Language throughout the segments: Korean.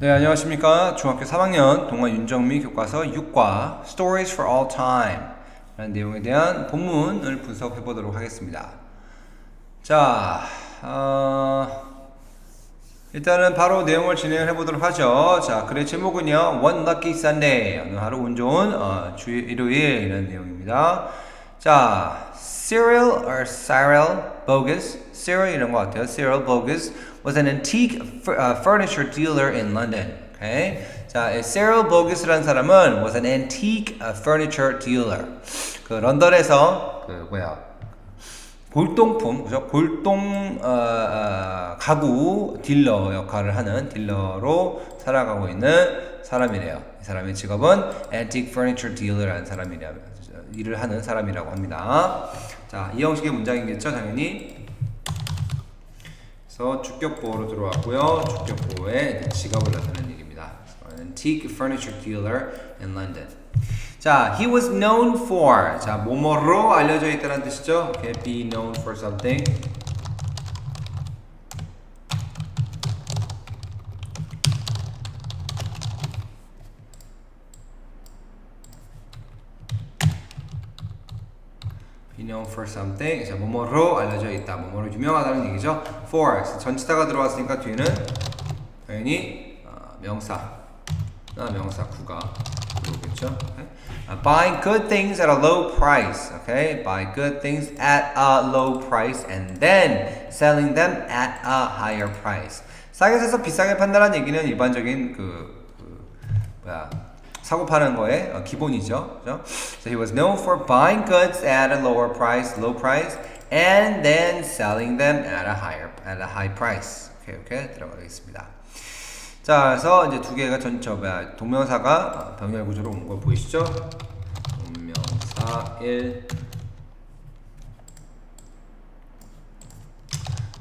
네, 안녕하십니까. 중학교 3학년 동화 윤정미 교과서 6과 Stories for All Time 라는 내용에 대한 본문을 분석해 보도록 하겠습니다. 자, 어, 일단은 바로 내용을 진행을 해 보도록 하죠. 자, 글의 제목은요. One Lucky Sunday. 어느 하루 운 좋은 어, 주 일요일이라는 내용입니다. 자, Cyril or Cyril Bogus, Cyril 이런 것 같아요. Cyril Bogus was an antique uh, furniture dealer in London. Okay? 자, 이 Cyril Bogus라는 사람은 was an antique uh, furniture dealer. 그 런던에서 그 뭐야? 골동품, 그죠? 골동 어, 어, 가구 딜러 역할을 하는 딜러로 살아가고 있는 사람이래요. 이 사람의 직업은 antique furniture dealer라는 사람이라 일을 하는 사람이라고 합니다. 자, 이 형식의 문장이겠죠, 당연히. 그래서 주격보로 들어왔고요. 주격보에 직업을 나타내는 얘기입니다. Antique furniture dealer in London. 자, he was known for 자, 뭐뭐로 알려져 있다는 뜻이죠. Okay, be known for something. Known for something. 자, 뭐뭐로 알려져 있다. 뭐뭐로 유명하다는 얘기죠. for 전치사가 들어왔으니까 뒤에는 당연히 어, 명사. 나 명사 구가 들어오겠죠. Okay? Uh, buying good things at a low price. Okay, buy good things at a low price and then selling them at a higher price. 싸게 사서 비싸게 판다는 얘기는 일반적인 그, 그 뭐야 사고 파는 거의 어, 기본이죠. 그죠? So he was known for buying goods at a lower price, low price, and then selling them at a higher at a high price. 오케이 오케이 들어가겠습니다. 자, 그래서 이제 두 개가 뭐야 동명사가 어, 병렬 구조로 온거 보이시죠? 동명사 1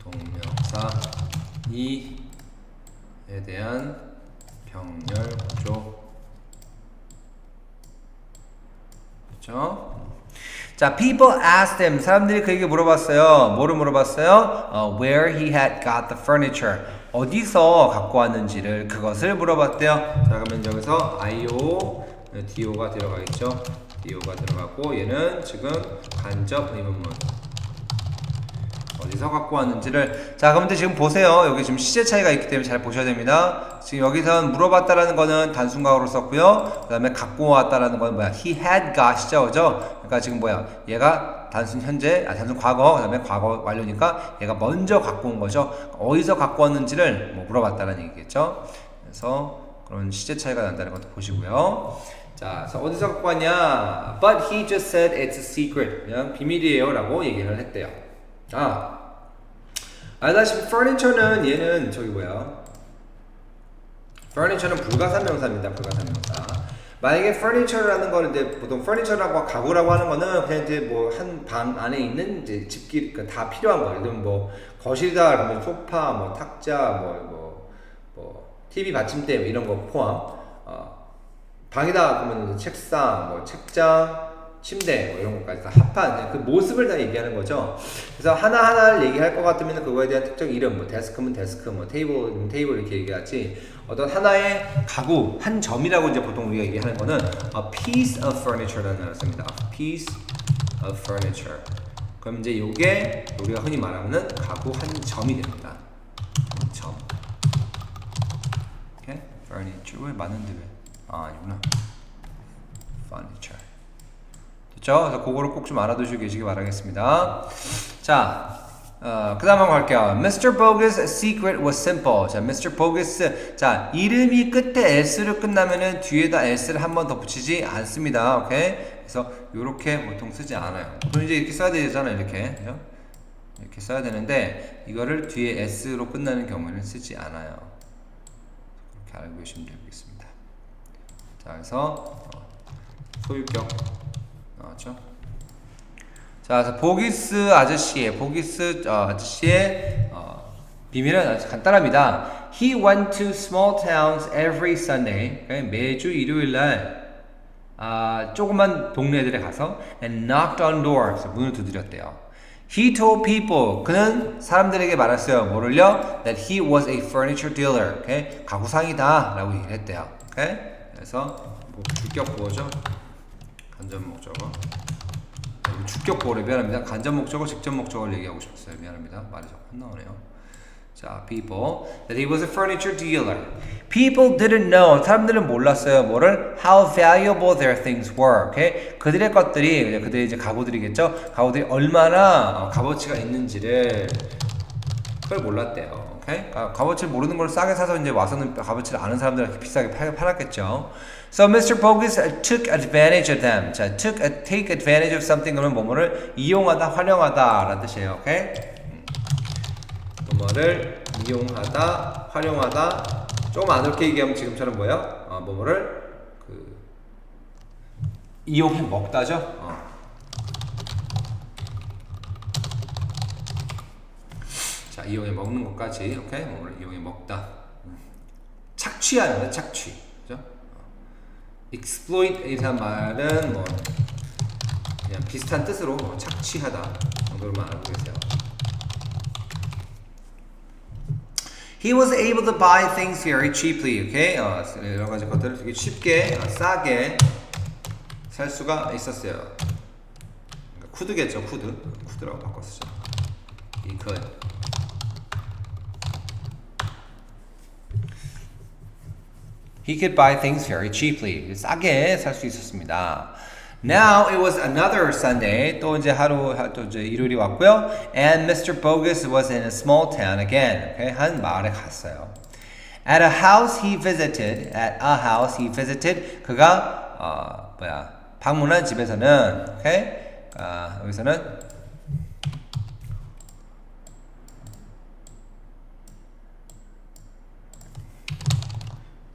동명사 2에 대한 병렬 구조 그렇죠? 자, people asked him. 사람들이 그에게 물어봤어요. 뭐를 물어봤어요? 어, where he had got the furniture. 어디서 갖고 왔는지를 그것을 물어봤대요. 자, 그러면 여기서 io, do가 들어가 있죠. do가 들어가고 얘는 지금 간접 의문문. 어디서 갖고 왔는지를. 자 그런데 지금 보세요. 여기 지금 시제 차이가 있기 때문에 잘 보셔야 됩니다. 지금 여기서는 물어봤다라는 거는 단순과거로 썼고요. 그 다음에 갖고 왔다라는 거는 뭐야? He had got이죠 그죠? 그러니까 지금 뭐야? 얘가 단순 현재 아 단순 과거 그 다음에 과거 완료니까 얘가 먼저 갖고 온 거죠. 어디서 갖고 왔는지를 뭐 물어봤다는 얘기겠죠? 그래서 그런 시제 차이가 난다는 것도 보시고요. 자, 어디서 갖고 왔냐? But he just said it's a secret. 그냥 비밀이에요 라고 얘기를 했대요. 아, 알다시피 furniture는 얘는 저기 뭐야? furniture는 불가사명사입니다. 불가사명사. 만약에 furniture라는 거는 이제 보통 furniture라고 가구라고 하는 거는 그냥 이제 뭐 한 방 안에 있는 이제 집기 그다 필요한 거. 예를 들면 뭐 거실이다 그러면 소파, 뭐 탁자, 뭐뭐 뭐 TV 받침대 뭐 이런 거 포함. 어, 방이다 그러면 책상, 뭐 책장, 침대 뭐 이런 것까지 다 합한 그 모습을 다 얘기하는 거죠. 그래서 하나 하나를 얘기할 것 같으면 그거에 대한 특정 이름, 뭐 데스크면 데스크, 뭐 테이블 테이블 이렇게 얘기하지. 어떤 하나의 가구 한 점이라고 이제 보통 우리가 얘기하는 거는 a piece of furniture라는 단어를 씁니다. A piece of furniture. 그럼 이제 요게 우리가 흔히 말하는 가구 한 점이 됩니다. 한 점. 오케이? furniture 왜 많은데 왜? 아 아니구나. furniture. 됐죠? 그래서 그거를 꼭 좀 알아두시고 계시기 바라겠습니다. 자, 어, 그 다음 한번 갈게요. Mr. Bogus' secret was simple. 자, Mr. Bogus. 자, 이름이 끝에 s로 끝나면은 뒤에다 s를 한 번 더 붙이지 않습니다. 오케이? 그래서 이렇게 보통 쓰지 않아요. 보통 이제 이렇게 써야 되잖아요. 이렇게. 그죠? 이렇게 써야 되는데 이거를 뒤에 s로 끝나는 경우에는 쓰지 않아요. 그렇게 알고 계시면 되겠습니다. 자, 그래서 어, 소유격 나왔죠? 자, 그래서 보기스 아저씨의 보기스 어, 아저씨의 어, 비밀은 아주 간단합니다. He went to small towns every Sunday. 그러니까 매주 일요일 날 아, 조그만 동네들에 가서 and knocked on doors. 문을 두드렸대요. He told people 그는 사람들에게 말했어요. 뭐를요? That he was a furniture dealer. 오케이? 가구상이다라고 얘기를 했대요. 오케이? 그래서 뭐 주격 보어죠. 간접 목적어. 보어래 미안합니다. 간접 목적어, 직접 목적어를 얘기하고 싶었어요. 미안합니다. 말이 자꾸 안 나오네요. 자, people that he was a furniture dealer. People didn't know. 사람들은 몰랐어요. 뭐를 how valuable their things were. 오케이? 그들의 것들이 그들의 이제 가구들이겠죠. 가구들이 얼마나 어, 값어치가 있는지를 그걸 몰랐대요. 오케이? 아, 값어치를 모르는 걸 싸게 사서 이제 와서는 값어치를 아는 사람들한테 비싸게 팔, 팔았겠죠. So Mr. Bogus took advantage of them. 자, took a, take advantage of something 그러면 뭐뭐를 이용하다, 활용하다라는 뜻이에요. 오케이? 뭐뭐를 이용하다, 활용하다. 조금 안 옳게 얘기하면 지금처럼 뭐예요? 어, 뭐뭐를 그 이용해 먹다죠. 어. 자, 이용해 먹는 것까지, 오케이? 뭐뭐를 이용해 먹다. 음. 착취하는 거, 착취. 그죠? 어. exploit이란 말은 뭐 그냥 비슷한 뜻으로 뭐 착취하다 정도로만 알고 계세요. He was able to buy things very cheaply. Okay, 어, 여러 가지 것들을 되게 쉽게, 어, 싸게 살 수가 있었어요. 그러니까 쿠드겠죠, 쿠드. 쿠드라고 바꿨었죠. He could. He could buy things very cheaply. 싸게 살 수 있었습니다. Now it was another Sunday. 또 이제 하루 또 이제 일요일이 왔고요. And Mr. Bogus was in a small town again. Okay? 한 마을에 갔어요. At a house he visited. At a house he visited. 그가 어 뭐야 방문한 집에서는 오케이 아 여기서는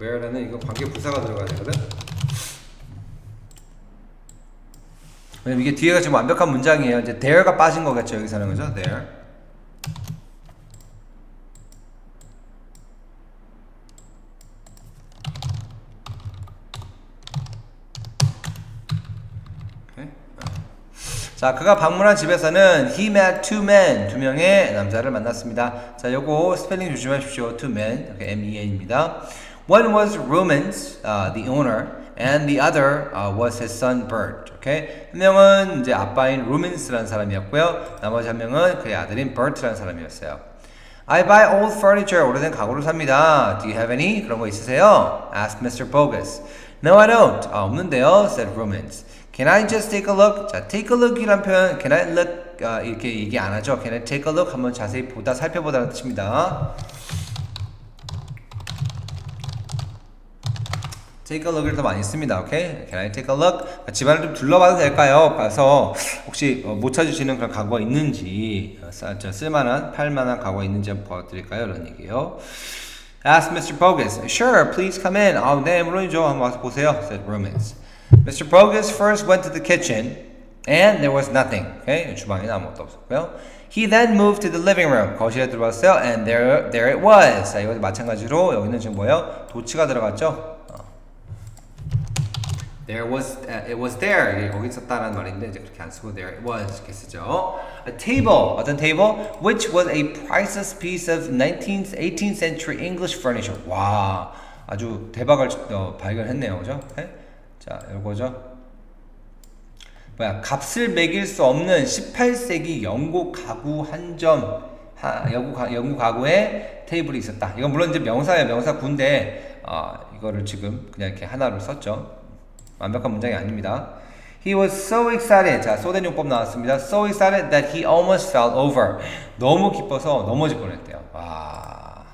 where라는 이거 관계 부사가 들어가야 되거든. 왜냐면 이게 뒤에가 지금 완벽한 문장이에요. 이제 there가 빠진 거겠죠 여기서는 그죠? there. 자, 그가 방문한 집에서는 he met two men, 두 명의 남자를 만났습니다. 자, 요거 스펠링 조심하십시오. two men, okay, M-E-N입니다. One was Rumens, uh, the owner, and the other uh, was his son Bert. Okay? 한 명은 이제 아빠인 Rumens라는 사람이었고요. 나머지 한 명은 그의 아들인 Bert라는 사람이었어요. I buy old furniture. 오래된 가구를 삽니다. Do you have any? 그런 거 있으세요? asked Mr. Bogus. No, I don't. 아, 없는데요. said Rumens. Can I just take a look? 자, take a look이란 표현, can I look 아, 이렇게 얘기 안 하죠. Can I take a look? 한번 자세히 보다 살펴보다는 뜻입니다. Take a look을 더 많이 씁니다. 오케이? Can I take a look? 집안을 좀 둘러봐도 될까요? 봐서 혹시 어, 못 찾으시는 그런 가구가 있는지 어, 쓸만한 팔만한 가구가 있는지 한번 봐드릴까요? 이런 얘기예요. Ask Mr. Bogus. Sure, please come in. 아, 네, 물론이죠. 한번 와서 보세요. said Romans. Mr. Bogus first went to the kitchen and there was nothing. Okay? 주방에는 아무것도 없었고요. He then moved to the living room. 거실에 들어왔어요. And there, there it was. 자, 이것도 마찬가지로 여기는 지금 뭐예요? 도치가 들어갔죠? 어. There was, uh, it was there. 이게 거기 있었다라는 말인데 이제 그렇게 안 쓰고 there it was 이렇게 쓰죠. A table, 어떤 table? Which was a priceless piece of 19th, 18th century English furniture. 와, 아주 대박을 어, 발견했네요, 그죠? 네? 자, 이거죠. 뭐야, 값을 매길 수 없는 18세기 영국 가구 한점 하, 영국, 가- 영국 가구에 테이블이 있었다. 이건 물론 이제 명사예요, 명사 군데 어, 이거를 지금 그냥 이렇게 하나로 썼죠. 완벽한 문장이 아닙니다. He was so excited. 자, 소된 용법 나왔습니다. So excited that he almost fell over. 너무 기뻐서 넘어질 뻔했대요. 와.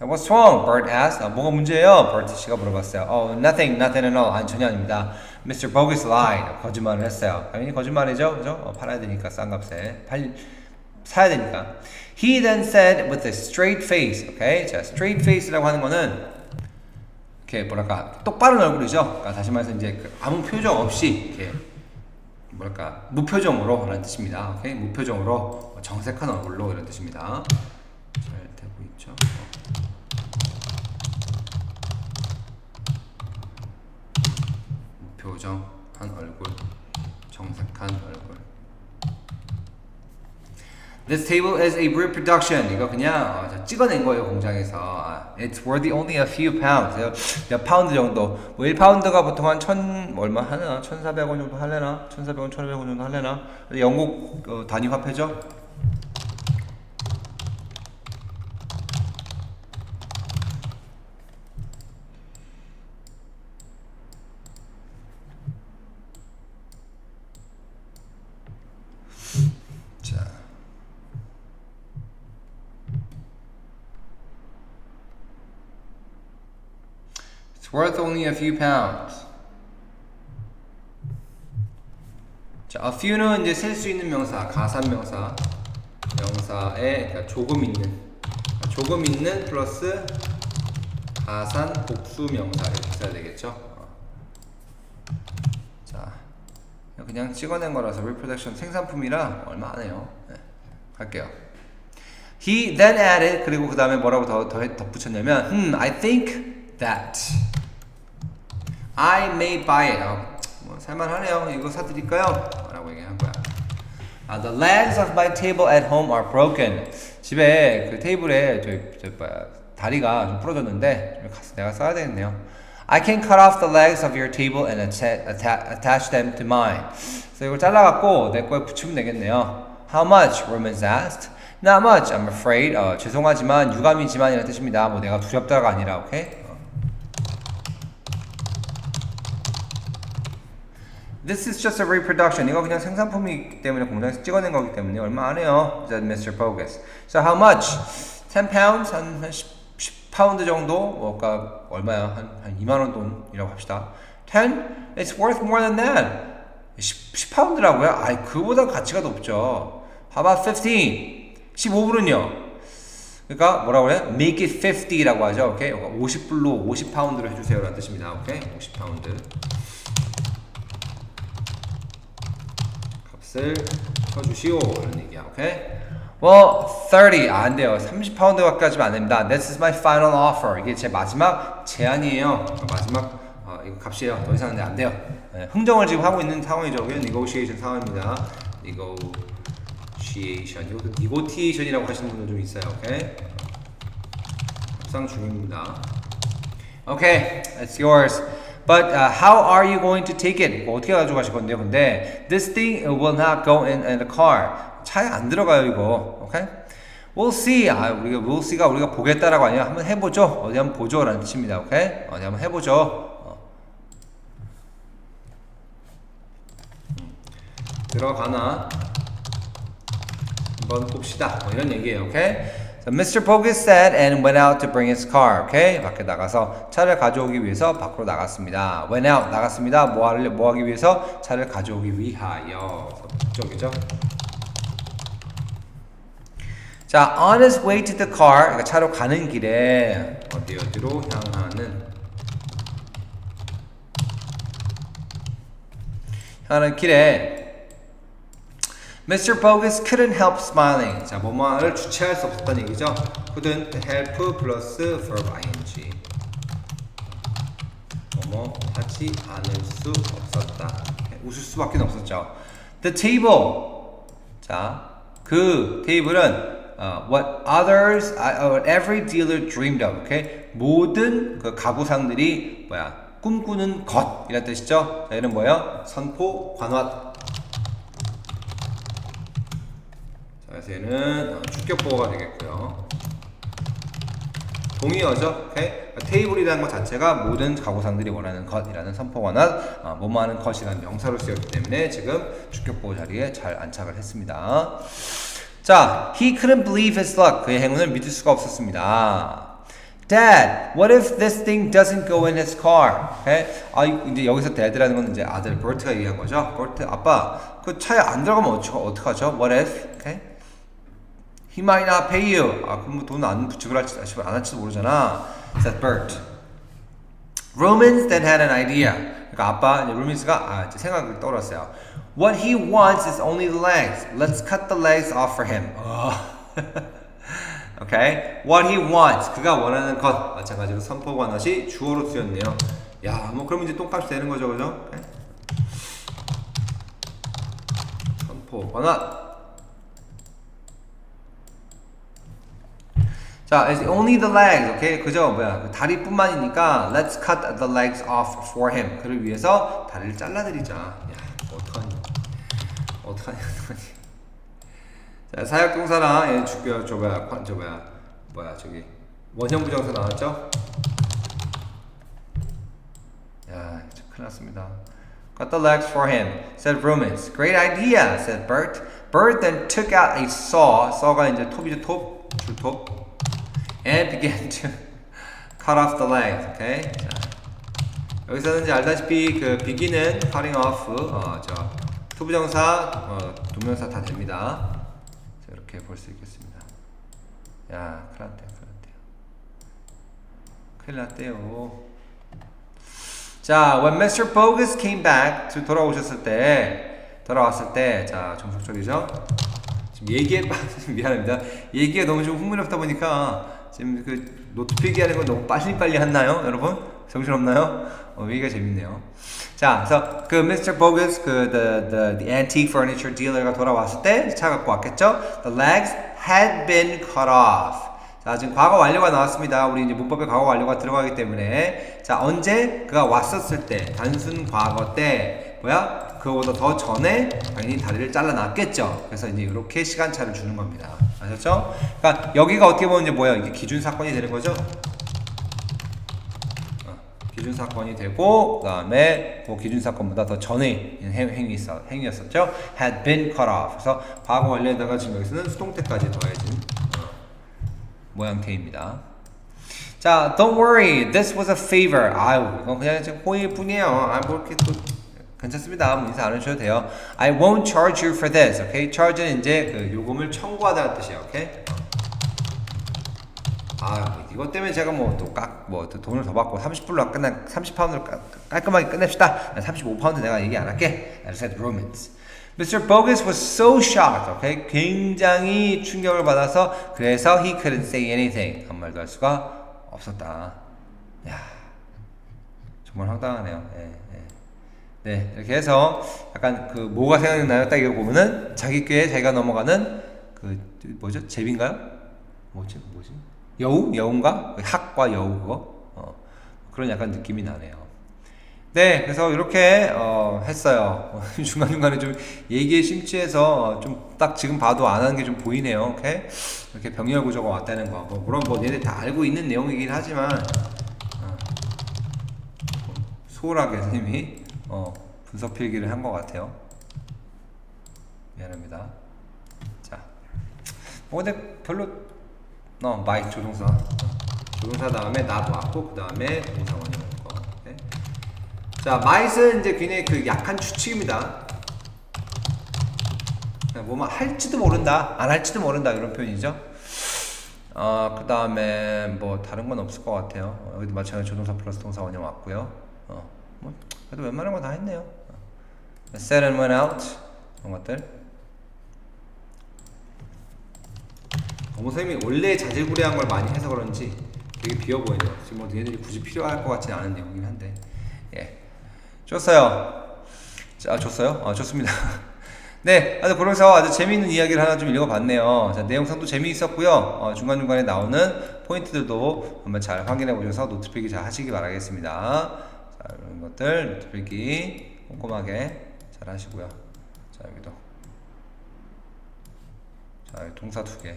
What's wrong? Bert asked. 아, 뭐가 문제예요? 버트 씨가 물어봤어요. Oh, nothing, nothing at all. 아니, 전혀 아닙니다. Mr. Bogus lied. 거짓말을 했어요. 당연히 거짓말이죠. 그죠? 어, 팔아야 되니까, 싼 값에. 팔, 사야 되니까. He then said with a straight face. Okay? 자, straight face라고 하는 거는 이렇게 뭐랄까 똑바른 얼굴이죠. 그러니까 다시 말해서 이제 그 아무 표정 없이 이렇게 뭐랄까 무표정으로 라는 뜻입니다. 오케이 무표정으로 정색한 얼굴로 이런 뜻입니다. 잘 되고 있죠. 무표정한 얼굴, 정색한 얼굴. This table is a reproduction. 이거 그냥 어, 저 찍어낸 거예요 공장에서. 아, It's worth only a few pounds. 몇 파운드 정도. 뭐 1파운드가 보통 한 천 얼마 하나? 1,400원 정도 할래나? 1,400원, 1,500원 정도 할래나? 영국 어, 단위 화폐죠. Worth only a few pounds. 자, a few는 이제 셀 수 있는 명사, 가산 명사, 명사에 그러니까 조금 있는, 조금 있는 플러스 가산 복수 명사 이렇게 써야 되겠죠. 어. 자, 그냥 찍어낸 거라서 reproduction 생산품이라 얼마 안 해요. 네, 갈게요. He then added 그리고 그 다음에 뭐라고 더, 더 덧붙였냐면 Hmm, I think that I may buy it. 아, 뭐 살만하네요. 이거 사드릴까요? 라고 얘기한 거야. 아, the legs of my table at home are broken. 집에 그 테이블에 저, 저 뭐야, 다리가 좀 부러졌는데 좀 가서 내가 써야 되겠네요. I can cut off the legs of your table and atta- atta- attach them to mine. 그래서 이걸 잘라갖고 내 거에 붙이면 되겠네요. How much? Romans asked. Not much, I'm afraid. 어, 죄송하지만 유감이지만이라는 뜻입니다. 뭐 내가 두렵다가 아니라, 오케이? 어. This is just a reproduction. 이거 그냥 생산품이기 때문에 공장에서 찍어낸 거기 때문에 얼마 안 해요. said Mr. Bogus. So how much? 10 pounds? 한, 한 10, 10 파운드 정도? 뭐가 얼마야? 한, 한 2만 원 돈이라고 합시다. 10? It's worth more than that. 10, 10 파운드라고요? 아이, 그보다 가치가 높죠. How about 15? 15불은요? 그러니까 뭐라고 그래? Make it 50라고 하죠. 오케이? 50불로 50파운드로 해주세요 라는 뜻입니다. 오케이? 50파운드. 값을 쳐주시오. 이런 얘기야. 오케이? Well, 30 아, 안 돼요. 30파운드까지만 안 됩니다. This is my final offer. 이게 제 마지막 제안이에요. 마지막 어, 이거 값이에요. 더 이상은 안 돼요. 네, 흥정을 지금 하고 있는 상황이죠. 이게 negotiation 상황입니다. Negotiation. 이것도 negotiation이라고 하시는 분들 좀 있어요. 오케이? 협상 중입니다. Okay, it's yours. But uh, how are you going to take it? 뭐 어떻게 가져가실 건데요? 근데 this thing will not go in, in the car. 차에 안 들어가요 이거. Okay? We'll see. 아, 우리가 we'll see가 우리가 보겠다라고 아니라 한번 해보죠. 어디 한번 보죠라는 뜻입니다. 오케이? 어디 한번 해보죠. 어. 들어가나? 한번 봅시다. 뭐 이런 얘기예요. 오케이? So Mr. Bogus said and went out to bring his car. 오케이? 밖에 나가서 차를 가져오기 위해서 밖으로 나갔습니다. went out 나갔습니다. 뭐 하려 뭐 하기 위해서 차를 가져오기 위하여. 목적이죠. 자, on his way to the car, 그러니까 차로 가는 길에 어디 어디로 향하는 향하는 길에 Mr. Bogus couldn't help smiling. 자, 뭐뭐를 주체할 수 없었다는 얘기죠. couldn't help 플러스 verb ing. 뭐뭐 하지 않을 수 없었다. 웃을 수밖에 없었죠. The table. 자, 그 테이블은 어, what others, uh, what every dealer dreamed of. 오케이? 모든 그 가구상들이 뭐야? 꿈꾸는 것이라는 뜻이죠. 자, 이는 뭐예요? 선포, 관화, 어, 주격보호가 되겠고요. 동의어죠. 테이블이라는 것 자체가 모든 가구상들이 원하는 것이라는 선포관한 어, 뭐뭐 하는 것이라는 명사로 쓰였기 때문에 지금 주격보호 자리에 잘 안착을 했습니다. 자, he couldn't believe his luck. 그의 행운을 믿을 수가 없었습니다. Dad, what if this thing doesn't go in his car? 오케이? 아, 이제 여기서 dad라는 건 이제 아들 버트가 얘기한 거죠. 버트, 아빠, 그 차에 안 들어가면 어떡하죠? What if? 오케이? He might not pay you. 아, 그럼 돈안 부축을 할지 안 할지도 모르잖아. Said Bert. Romans then had an idea. 그러니까 아빠 로민스가 아, 생각을 떠올랐어요. What he wants is only the legs. Let's cut the legs off for him. okay. What he wants. 그가 원하는 것. 마찬가지로 선포 관hat이 주어로 쓰였네요. 야, 뭐 그러면 이제 똥값이 되는 거죠, 그죠? 선포 관hat. 자, it's only the legs, 오케이? 그죠? 뭐야? 그 다리뿐만이니까 let's cut the legs off for him. 그를 위해서 다리를 잘라드리자. 야, 뭐 어떡하니? 어떡하니? 어떡하니? 자, 사역동사랑 얘 죽여, 저 뭐야? 관- 저 뭐야? 뭐야? 저기 원형 부정사 나왔죠? 야, 큰일 났습니다. Cut the legs for him, said Romans. Great idea, said Bert. Bert then took out a saw. saw가 이제 톱이죠, 톱, 줄톱. And began to cut off the legs. Okay. 자, 여기서는 이제 알다시피 그 begin은 cutting off, 어, 저 투부정사, 어, 동명사 다 됩니다. 자, 이렇게 볼 수 있겠습니다. 야, 큰일 났대, 큰일 났대요. 큰일 났대요. 자, when Mr. Bogus came back, to 돌아오셨을 때, 돌아왔을 때, 자, 정석적이죠? 지금 얘기에, 미안합니다. 얘기가 너무 좀 흥미롭다 보니까, 지금 그 노트 필기하는 거 너무 빨리빨리 했나요, 여러분? 정신없나요? 어, 얘기가 재밌네요. 자, 그래서 그 Mr. Bogus, 그 the, the, the antique furniture dealer가 돌아왔을 때 차 갖고 왔겠죠? The legs had been cut off. 자, 지금 과거 완료가 나왔습니다. 우리 이제 문법에 과거 완료가 들어가기 때문에 자, 언제 그가 왔었을 때 단순 과거 때 뭐야? 그거보다 더 전에 당연히 다리를 잘라놨겠죠. 그래서 이제 이렇게 시간차를 주는 겁니다. 아셨죠? 그러니까 여기가 어떻게 보면 이제 뭐야? 이게 기준 사건이 되는 거죠. 어, 기준 사건이 되고 그다음에 그 기준 사건보다 더 전에 행- 행위 있어 행위였었죠. had been cut off. 그래서 과거 완료에다가 지금 여기서는 수동태까지 더해진 어, 모양태입니다. 자, don't worry, this was a favor. 아유, 이건 그냥 지금 호의일 뿐이에요. 아, 뭐 이렇게 또 괜찮습니다. 뭐 인사 안 해주셔도 돼요. I won't charge you for this. 오케이, charge는 이제 그 요금을 청구하다는 뜻이에요. 오케이. 아, 이것 때문에 제가 뭐또 깍, 뭐또 돈을 더 받고 30불로 끝난 30파운드로 깔끔하게 끝냅시다. 35파운드 내가 얘기 안 할게. I said Romans. Mr. Bogus was so shocked. Okay? 굉장히 충격을 받아서 그래서 he couldn't say anything. 아무 말도 할 수가 없었다. 야, 정말 황당하네요. 예, 예. 네, 이렇게 해서 약간 그 뭐가 생각나요? 딱 이거 보면은 자기 꾀에 자기가 넘어가는 그 뭐죠? 제비인가요? 뭐지? 뭐지? 여우? 여우인가? 그 학과 여우 그거? 어, 그런 약간 느낌이 나네요. 네, 그래서 이렇게 어, 했어요. 중간 중간에 좀 얘기에 심취해서 좀 딱 지금 봐도 안 하는 게 좀 보이네요. 오케이? 이렇게 병렬 구조가 왔다는 거. 뭐 물론 뭐 얘네 다 알고 있는 내용이긴 하지만 어, 소홀하게 선생님이 어, 분석 필기를 한 것 같아요. 미안합니다. 자, 뭐 근데 별로 어, 마이 조동사 조동사 다음에 나도 왔고 그 다음에 동사원이 올 거. 네. 자, 마이는 이제 굉장히 그 약한 추측입니다. 뭐만 할지도 모른다, 안 할지도 모른다 이런 표현이죠. 어, 그 다음에 뭐 다른 건 없을 것 같아요. 어, 여기도 마찬가지 조동사 플러스 동사 원형 왔고요. 어, 뭐 그래도 웬만한 거 다 했네요. 어. Set and went out 이런 것들. 어머 선생님이 원래 자질구레한 걸 많이 해서 그런지 되게 비어 보이네요. 지금 뭐 얘네들이 굳이 필요할 것 같지는 않은 내용이긴 한데. 예. 좋았어요. 자, 좋어요? 아, 좋습니다. 네, 아주 그래서 아주 재미있는 이야기를 하나 좀 읽어봤네요. 자, 내용상도 재미있었고요. 어, 중간중간에 나오는 포인트들도 한번 잘 확인해 보셔서 노트 필기 잘 하시기 바라겠습니다. 자, 이런 것들 필기 꼼꼼하게 잘 하시고요. 자, 여기도. 자, 여기 동사 두 개.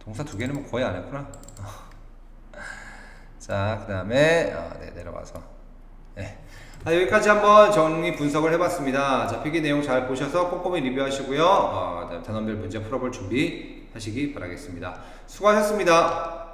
동사 두 개는 뭐 거의 안 했구나. 자, 그 다음에, 아, 네, 내려와서. 네. 아, 여기까지 한번 정리 분석을 해봤습니다. 자, 필기 내용 잘 보셔서 꼼꼼히 리뷰하시고요. 어, 단원별 문제 풀어볼 준비 하시기 바라겠습니다. 수고하셨습니다.